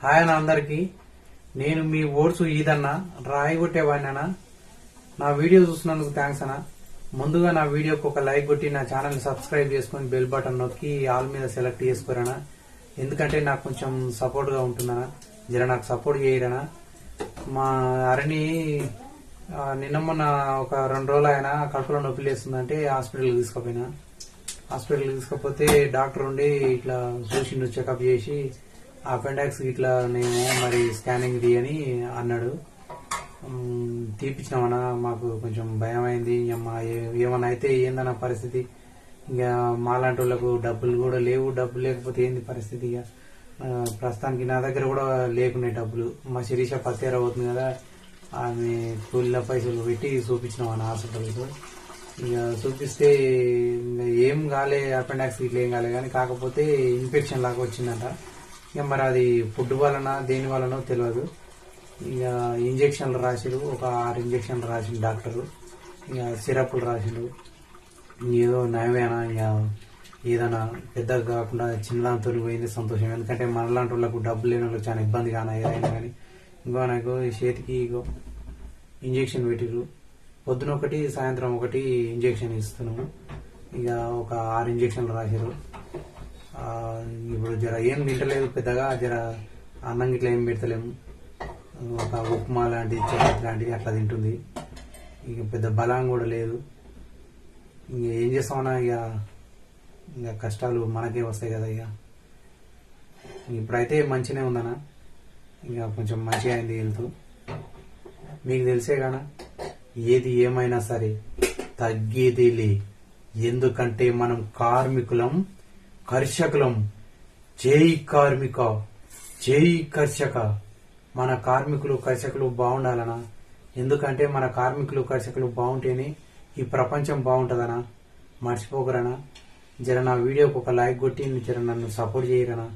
Hi అన్న అందరికి. నేను మీ ఓట్స్ ఈదన్న రాయి కొట్టేవాడినా నా వీడియో చూసినందుకు థ్యాంక్స్ అన్న. ముందుగా నా వీడియోకి ఒక లైక్ కొట్టి నా ఛానల్ సబ్స్క్రైబ్ చేసుకొని బెల్ బటన్ నొక్కి ఆల్ మీద సెలెక్ట్ చేసుకోరనా ఎందుకంటే నాకు కొంచెం సపోర్ట్గా ఉంటుందనా జర నాకు సపోర్ట్ చేయరనా మా అరణి నిన్న మొన్న ఒక రెండు రోజులు ఆయన కడుపులో నొప్పి లేస్తుందంటే హాస్పిటల్కి తీసుకుపోయినా. హాస్పిటల్కి తీసుకపోతే డాక్టర్ ఉండి ఇట్లా చూసిండు చెకప్ చేసి అపెండాక్స్ ఇట్లా నేను మరి స్కానింగ్ తీయని అన్నాడు. తీపించినామన్నా మాకు కొంచెం భయం అయింది ఏమన్నా అయితే ఏందన్న పరిస్థితి? ఇంకా మాలాంటి వాళ్ళకు డబ్బులు కూడా లేవు. డబ్బులు లేకపోతే ఏంది పరిస్థితి? ఇక ప్రస్తుతానికి నా దగ్గర కూడా లేకున్నాయి డబ్బులు. మా శిరీష పత్తేర అవుతుంది కదా ఆమె కూలీల పైసలు పెట్టి చూపించినాం అన్న హాస్పిటల్కు. ఇక చూపిస్తే ఏం కాలే అపెండాక్స్ ఇట్లా ఏం కాలే. కానీ కాకపోతే ఇన్ఫెక్షన్ లాగా వచ్చిందంట. ఇక మరి అది ఫుడ్ వలన దేని వలనో తెలియదు ఇక ఇంజక్షన్లు రాసిరు ఒక ఆరు ఇంజక్షన్లు రాసిండు డాక్టరు. ఇక సిరప్లు రాసిండు. ఏదో నయమేనా ఇక ఏదైనా పెద్దగా కాకుండా చిన్నదాంతో పోయింది సంతోషం. ఎందుకంటే మనలాంటి వాళ్ళకు డబ్బులు లేని వాళ్ళకి చాలా ఇబ్బంది కానా ఏదైనా కానీ. ఇంకో నాకు చేతికి ఇగో ఇంజెక్షన్ పెట్టిరు పొద్దున ఒకటి సాయంత్రం ఒకటి ఇంజెక్షన్ ఇస్తున్నాము. ఇక ఒక ఆరు ఇంజెక్షన్లు రాసారు ఇప్పుడు జర ఏం తింటలేదు పెద్దగా జర అన్నం ఇట్లా ఏం పెడతలేము. ఒక ఉప్మా లాంటిది చపాతి లాంటిది అట్లా తింటుంది. ఇక పెద్ద బలం కూడా లేదు. ఇంక ఏం చేస్తామన్నా ఇక ఇక కష్టాలు మనకే వస్తాయి కదా ఇక. ఇప్పుడైతే మంచిగానే ఉందన్న. ఇక కొంచెం మంచిగా అయింది హెల్త్. మీకు తెలిసే కానా? ఏది ఏమైనా సరే తగ్గేది లే ఎందుకంటే మనం కార్మికులం కర్షకులం. చేయి కార్మిక చేయి కర్షక. మన కార్మికులు కర్షకులు బాగుండాలనా? ఎందుకంటే మన కార్మికులు కర్షకులు బాగుంటేనే ఈ ప్రపంచం బాగుంటుందనా? మర్చిపోకరనా? జర నా వీడియోకి ఒక లైక్ కొట్టి జర నన్ను సపోర్ట్ చేయరనా?